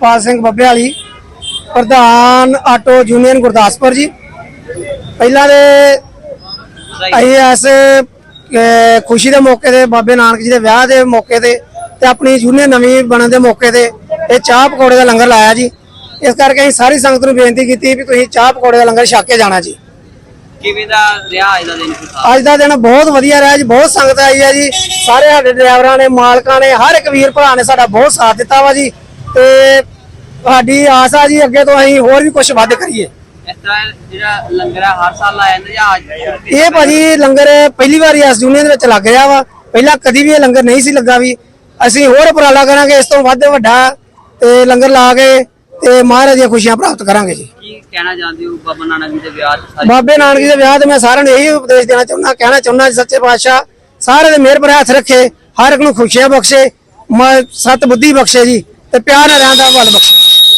ਜਸਪਾਲ ਸਿੰਘ ਬੱਬੇ ਵਾਲੀ ਪ੍ਰਧਾਨ auto union Gurdaspur ਜੀ। ਪਹਿਲਾਂ ਦੇ ਅਸੀਂ ਇਸ ਖੁਸ਼ੀ ਦੇ ਮੌਕੇ ਤੇ ਬਾਬੇ ਨਾਨਕ ਜੀ ਦੇ ਵਿਆਹ ਦੇ ਮੌਕੇ ਤੇ ਤੇ ਆਪਣੀ ਯੂਨੀਅਨ ਨਵੀਂ ਬਣਨ ਦੇ ਮੌਕੇ ਤੇ ਇਹ ਚਾਹ ਪਕੌੜੇ ਦਾ ਲੰਗਰ ਲਾਇਆ ਜੀ। ਇਸ ਕਰਕੇ ਅਸੀਂ ਸਾਰੀ ਸੰਗਤ ਨੂੰ ਬੇਨਤੀ ਕੀਤੀ ਵੀ ਤੁਸੀਂ ਚਾਹ ਪਕੌੜੇ ਦਾ ਲੰਗਰ ਛਕ ਕੇ ਜਾਣਾ ਜੀ। ਕਿਵੇਂ ਦਾ ਰਿਹਾ ਅੱਜ ਦਾ ਦਿਨ ਅੱਜ ਦਾ ਦਿਨ ਬਹੁਤ ਵਧੀਆ ਰਿਹਾ ਜੀ ਬਹੁਤ ਸੰਗਤ ਆਈ ਹੈ ਜੀ। ਸਾਰੇ ਸਾਡੇ ਡਰਾਈਵਰਾਂ ਨੇ ਮਾਲਕਾਂ ਨੇ ਹਰ ਇੱਕ ਵੀਰ ਭਰਾ ਨੇ ਸਾਡਾ ਬਹੁਤ ਸਾਥ ਦਿੱਤਾ ਵਾ ਜੀ। ਤੇ ਸਾਡੀ ਆਸ ਆ ਜੀ ਅੱਗੇ ਤੋਂ ਅਸੀਂ ਹੋਰ ਵੀ ਕੁਝ ਵੱਧ ਕਰੀਏ। ਇਸ ਤਰ੍ਹਾਂ ਜਿਹੜਾ ਲੰਗਰ ਹੈ ਹਰ ਸਾਲ ਲਾਇਆ ਜਾਂਦਾ ਜਾਂ ਅੱਜ ਇਹ ਭਾਜੀ ਲੰਗਰ ਪਹਿਲੀ ਵਾਰੀ ਇਸ ਯੂਨੀਅਨ ਦੇ ਵਿੱਚ ਲੱਗ ਰਿਹਾ ਵਾ। ਪਹਿਲਾਂ ਕਦੀ ਵੀ ਇਹ ਲੰਗਰ ਨਹੀਂ ਸੀ ਲੱਗਾ ਵੀ। ਅਸੀਂ ਹੋਰ ਉਪਰਾਲਾ ਕਰਾਂਗੇ ਇਸ ਤੋਂ ਵੱਧ ਵੱਡਾ ਤੇ ਲੰਗਰ ਲਾ ਕੇ ਤੇ ਮਹਾਰਾਜ ਦੀਆਂ ਖੁਸ਼ੀਆਂ ਪ੍ਰਾਪਤ ਕਰਾਂਗੇ ਜੀ। ਕੀ ਕਹਿਣਾ ਚਾਹੁੰਦੇ ਹੋ ਬਾਬਾ ਨਾਨਕ ਜੀ ਦੇ ਵਿਆਹ ਤੇ ਸਾਰੇ? ਬਾਬੇ ਨਾਨਕ ਜੀ ਦੇ ਵਿਆਹ ਤੇ ਮੈਂ ਸਾਰਿਆਂ ਨੂੰ ਇਹੀ ਉਪਦੇਸ਼ ਦੇਣਾ ਚਾਹੁੰਦਾ ਕਹਿਣਾ ਚਾਹੁੰਦਾ ਜੀ ਸੱਚੇ ਪਾਤਸ਼ਾਹ ਸਾਰੇ ਦੇ ਮਿਹਰ ਭਰੇ ਹੱਥ ਰੱਖੇ ਹਰ ਇੱਕ ਨੂੰ ਖੁਸ਼ੀਆਂ ਬਖਸ਼ੇ ਮ- ਸਤ ਬੁੱਧੀ ਬਖਸ਼ੇ ਜੀ। ਤੇ ਪਿਆਰ ਨਾਲ ਰਹਿਣ ਦਾ ਵੱਲ ਬਖਸ਼ੇ।